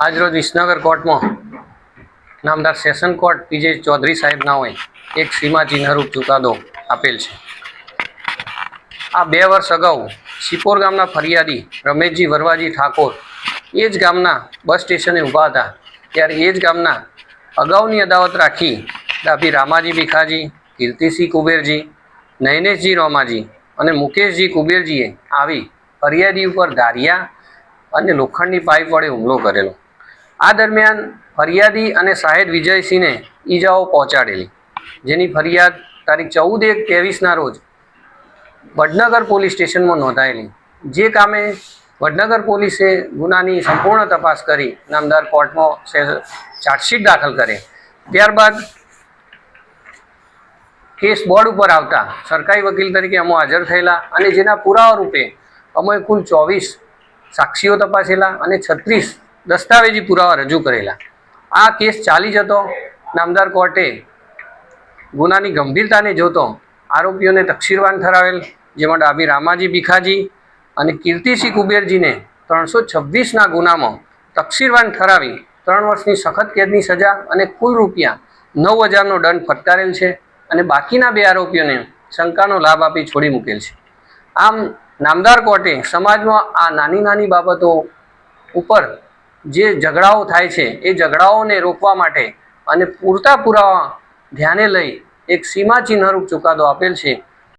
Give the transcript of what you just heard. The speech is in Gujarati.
આજરોજ વિસનગર કોર્ટમાં નામદાર સેશન કોર્ટ પીજે ચૌધરી સાહેબના હોય એક સીમા ચુકાદો આપેલ છે. આ બે વર્ષ અગાઉ સિપોર ગામના ફરિયાદી રમેશજી વરવાજી ઠાકોર એ જ ગામના બસ સ્ટેશને ઊભા હતા. ત્યારે એ જ ગામના અગાઉની અદાવત રાખી ડાભી રામાજી ભીખાજી, કીર્તિસિંહ કુબેરજી, નયનેશજી રોમાજી અને મુકેશજી કુબેરજીએ આવી ફરિયાદી ઉપર ધારિયા અને લોખંડની પાઇપ વડે હુમલો કરેલો. આ દરમિયાન ફરિયાદી અને શાહેદ વિજયસિંહને ઈજાઓ પહોંચાડેલી, જેની ફરિયાદ તારીખ ચૌદ એક ત્રેવીસના રોજ વડનગર પોલીસ સ્ટેશનમાં નોંધાયેલી. જે કામે વડનગર પોલીસે ગુનાની સંપૂર્ણ તપાસ કરી નામદાર કોર્ટમાં ચાર્જશીટ દાખલ કરે. ત્યારબાદ કેસ બોર્ડ ઉપર આવતા સરકારી વકીલ તરીકે અમો હાજર થયેલા અને જેના પુરાવા રૂપે અમે કુલ ચોવીસ સાક્ષીઓ તપાસેલા અને છત્રીસ દસ્તાવેજી પુરાવા રજૂ કરેલા. આ કેસ ચાલી જતો, નામદાર કોર્ટે ગુનાની ગંભીરતાને જોતો આરોપીઓને તકસીરવાન ઠરાવેલ, જેમાં ડાબી રામાજી ભીખાજી અને કીર્તિસિંહ કુબેરજીને ત્રણસો છવ્વીસના ગુનામાં તકસીરવાન ઠરાવી ત્રણ વર્ષની સખત કેદની સજા અને કુલ રૂપિયા નવ હજારનો દંડ ફટકારેલ છે અને બાકીના બે આરોપીઓને શંકાનો લાભ આપી છોડી મૂકેલ છે. આમ નામદાર કોર્ટે સમાજમાં આ નાની નાની બાબતો ઉપર જે ઝઘડાઓ થાય છે, એ ઝઘડાઓને રોકવા માટે અને પૂરતા પુરાવા ધ્યાને લઈ એક સીમાચિહ્નરૂપ ચુકાદો આપેલ છે.